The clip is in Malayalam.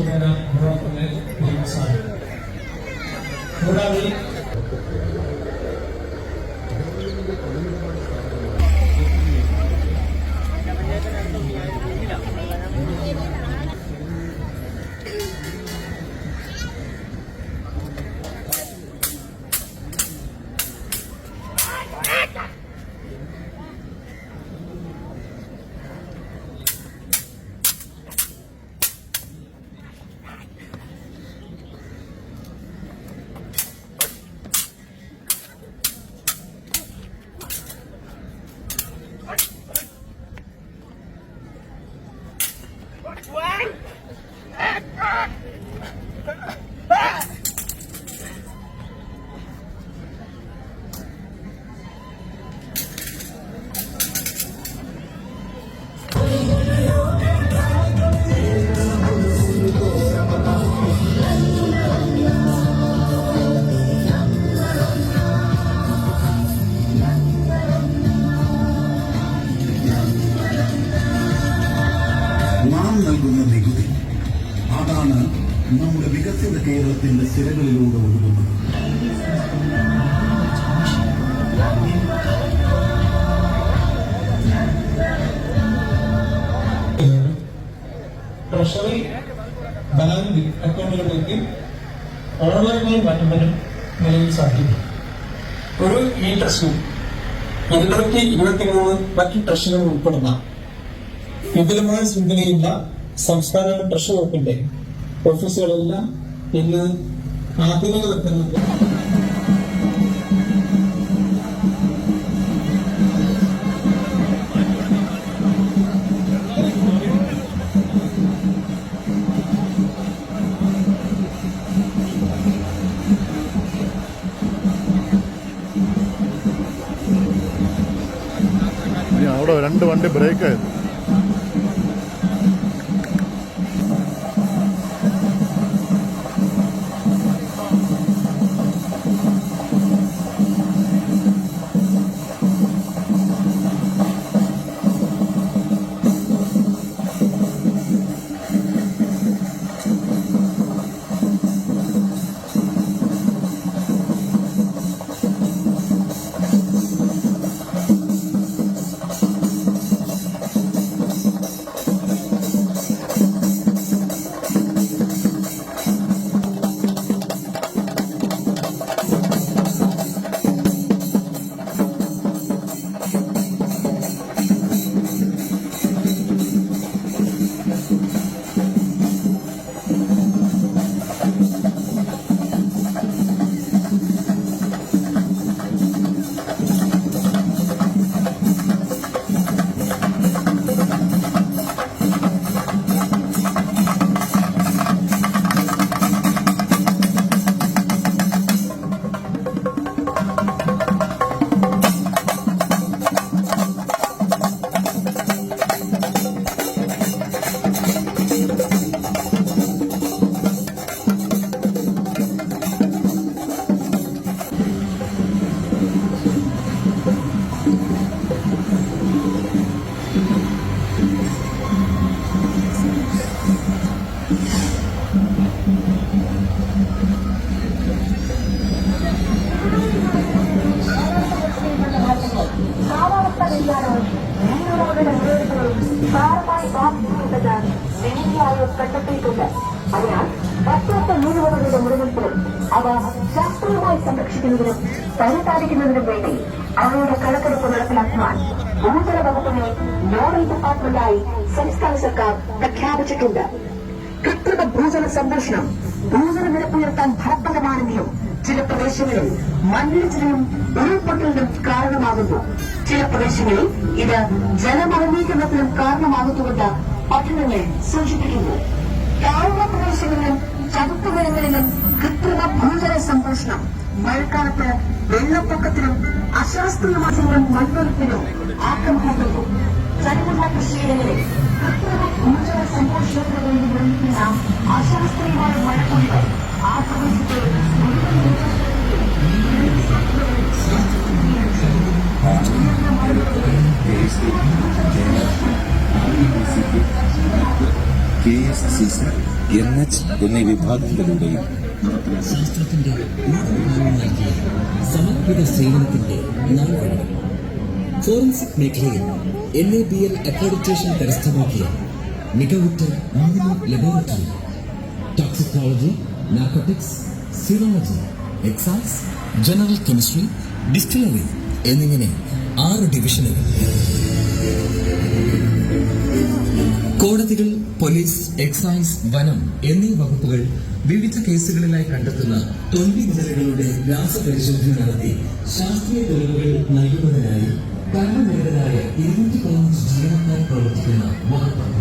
मेरा थोड़ा तो मैं थोड़ा भी നൽകുന്ന നികുതി. അതാണ് നമ്മുടെ വികസിത കേരളത്തിന്റെ സിരകളിലൂടെ ഒഴുകുന്നത്. ട്രഷറി ബാങ്ക് അക്കൗണ്ടുകളിലേക്ക് ഓൺലൈനായി മാറ്റുന്നതിനും നിലവിൽ സാധിക്കും ഒരു ഇ ട്രസ്റ്റും ഇരുന്നൂറ്റി ഇരുപത്തിമൂന്ന് മറ്റ് ട്രസ്റ്റുകളും ഉൾപ്പെടുന്ന വിപുലമായ ശൃംഖലയില്ല സംസ്ഥാന ട്രഷറി വകുപ്പിന്റെ ഓഫീസുകളെല്ലാം ഇന്ന് ആധുനിക ഇനി അവിടെ രണ്ട് വണ്ടി ബ്രേക്ക് ആയത് സാരമായി ബാധിക്കുന്നുണ്ടെന്ന് നീതി ആയോഗ് കണ്ടെത്തിയിട്ടുണ്ട് അതിനാൽ പറ്റാത്ത നീരുറവകളുടെ മുന്നേറ്റത്തിലും അവ ശാസ്ത്രീയമായി സംരക്ഷിക്കുന്നതിനും പരിപാലിക്കുന്നതിനും വേണ്ടി അവയുടെ കണക്കെടുപ്പ് നടപ്പിലാക്കുവാൻ ഭൂതല വകുപ്പിനെ നോഡൽ ഡിപ്പാർട്ട്മെന്റായി സംസ്ഥാന സർക്കാർ പ്രഖ്യാപിച്ചിട്ടുണ്ട് കൃത്രിമ ഭൂജല സംരക്ഷണം ഭൂജല നിരപ്പ് ഫലപ്രദമാണെങ്കിലും ചില പ്രദേശങ്ങളിൽ മണ്ണിടിച്ചിലിനും ഉരുൾപൊട്ടലിനും കാരണമാകുന്നു. ചില പ്രദേശങ്ങളിൽ ഇത് ജലമലിനീകരണത്തിനും കാരണമാകുന്നുവെന്ന് പഠനങ്ങൾ സൂചിപ്പിക്കുന്നു. താഴ്ന്ന പ്രദേശങ്ങളിലും ചതുപ്പുകളിലും കൃത്രിമ ഭൂജല സംരക്ഷണം മഴക്കാലത്ത് വെള്ളപ്പൊക്കത്തിനും അശാസ്ത്രീയമാസങ്ങളും മണ്ണൊലിപ്പിനും ആക്കം കൂട്ടുന്നു ചരിവുള്ള കൃഷിയിടങ്ങളിൽ കൃത്രിമ ഭൂജല സംരക്ഷണത്തിന് വേണ്ടി നിർമ്മിക്കുന്ന അശാസ്ത്രീയമായ മഴക്കൊണ്ട് ആ പ്രദേശത്തെ K S C C N H എന്നീ വിഭാഗങ്ങളുടെയും ശാസ്ത്രത്തിന്റെ നൽകിയ സമർപ്പിത സേവനത്തിന്റെ നാളുകൾ ഫോറൻസിക് മേഖലയിൽ N A B L accreditation കരസ്ഥമാക്കിയ മികവുറ്റ മൂന്ന് laboratory. Toxicology narcotics serology excise general chemistry distillery എന്നിങ്ങനെ ആറ് ഡിവിഷനുകൾ. കോടതികൾ പോലീസ് എക്സൈസ് വനം എന്നീ വകുപ്പുകൾ വിവിധ കേസുകളിലായി കണ്ടെത്തുന്ന തൊഴിൽ വിതലുകളുടെ രാസപരിശോധന നടത്തി ശാസ്ത്രീയ തെളിവുകൾ നൽകുന്നതിനായി കർമ്മനിരതരായ ഇരുന്നൂറ്റി പതിനഞ്ച് ജീവനക്കാർ പ്രവർത്തിക്കുന്ന വകുപ്പ്.